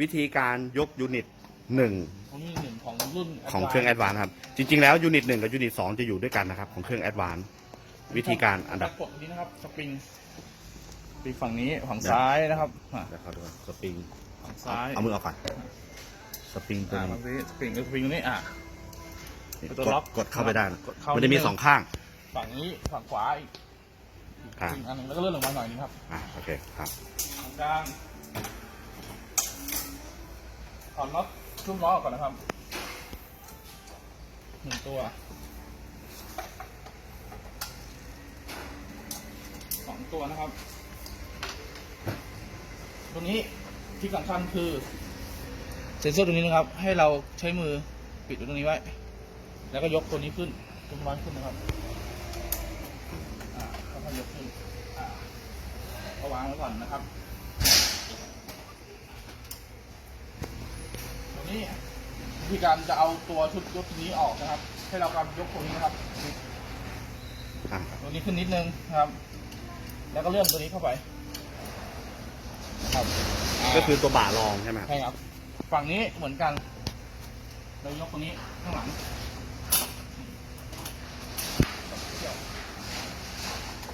วิธีการยกยูนิตหนึ่งของนี่หนึ่งของรุ่น ของเครื่องแอดวานครับ จริง ๆ แล้วยูนิตหนึ่งกับยูนิตสองจะอยู่ด้วยกันนะครับ ของเครื่องแอดวานวิธีการอันดับกดนี้นะครับสปริงสปริงฝั่งนี้ฝั่งซ้ายนะครับอะแล้วเขาดูสปริงฝั่งซ้ายเอามือออกก่อนสปริงตัวอ่านี้ฝั่งนี้สปริงกับสปริงตรงนี้อะตัวกล็ดอกกดเข้าไปได้นะกดเข้ามันจะมีนิดนึงสองข้าง ฝั่งนี้ฝั่งขวาอีกอ่าอีกอันหนึงแล้วก็เลื่อนลงมาหน่อยนึงครับอ่าโอเคครับตรงกลาง ถอนน็อตชุ่มล้อออกก่อนนะครับหนึ่งตัวสองตัวนะครับตัวนี้ที่สำคัญคือ เซ็นเซอร์ตรงนี้นะครับ ให้เราใช้มือปิดตรงนี้ไว้ แล้วก็ยกตัวนี้ขึ้นจุมร้อนขึ้นนะครับอ่าค่อยๆยกขึ้นอ่าก็วางไว้ก่อนนะครับ ตัว นี้วิธีการจะเอาตัวชุดยกตัวนี้ออกนะครับ ให้เราการยกตัวนี้นะครับอ่าตัวนี้ขึ้นนิดนึงนะครับ แล้วก็เลื่อนตัวนี้เข้าไปนะครับาก็คือตัวบ่ารองใช่ไหมครับใช่ครับ ฝั่งนี้เหมือนกันเรายกตัวนี้ข้างหลัง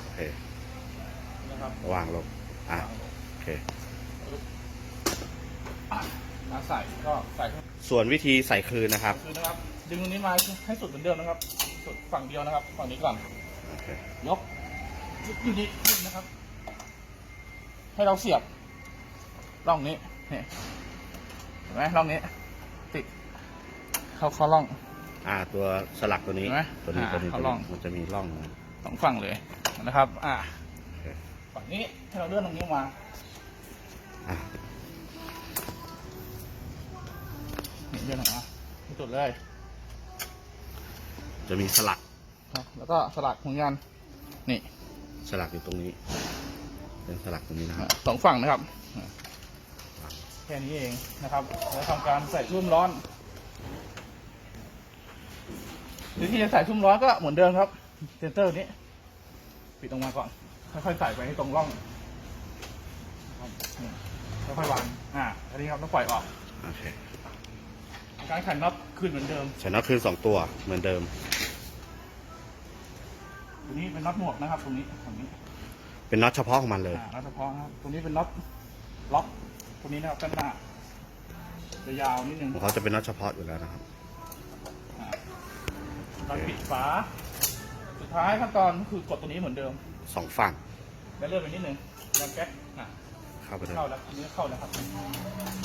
โอเค นะครับวางลงอ่าโอเคอะมา ใส่ก็ใส่เข้าส่วนวิธีใส่คืนนะครับ คือนะครับ ดึงตรงนี้มาให้สุดเหมือนเดิมนะครับ สุดฝั่งเดียวนะครับ ฝั่งนี้ก่อนโอเคยกยูนิตขึ้นนะครับ ให้เราเสียบร่องนี้นี่เห็นไหมร่องนี้ ติดเข้าเข้าร่อง อ่า ตัวสลักตัวนี้ เห็นไหมตัวนี้อ่าตัวนี้เขาตัวลอนี้งมันจะมีร่องนะสองฝั่งเลยนะครับ อ่าโอเคฝั่งนี้ให้เราเลื่อนตรงนี้ออกมาอ่า เลื่อนออกมาที่สุดเลย จะมีสลักครับ แล้วก็สลักเหมือนกันนี่ สลักอยู่ตรงนี้ เป็นสลักตรงนี้นะครับสองฝั่งนะครับอ่าแค่นี้เองนะครับ แล้วทำการใส่ชุ่มร้อนวิธีจะใส่ชุ่มร้อนก็เหมือนเดิมครับ เซนเตอร์นี้ ปิดตรงมาก่อน ค่อยๆใส่ไปให้ตรงร่องครับนี่ค่อยๆวาง อ่า อันนี้ครับต้องปล่อยออก โอเค การขันน็อตคืนเหมือนเดิมใส่น็อตคืนสองตัวเหมือนเดิม ตรงนี้เป็นน็อตหมวกนะครับ ตรงนี้ตรงนี้เป็นน็อตเฉพาะของมันเลย อ่าน็อตเฉพาะนะครับตรงนี้เป็นน็อตล็อกตรงนี้นะครับด้านหน้าจะยาวนิดนึงของเขาจะเป็นน็อตเฉพาะอยู่แล้วนะครับ อ่าเราปิดฝา สุดท้ายขั้นตอนก็คือกดตัวนี้เหมือนเดิมสองฝั่งแล้วเลื่อนไปนิดนึงแล้วแก๊สอะเข้าไปเลยเข้าแล้วอันนี้เข้าแล้วครับ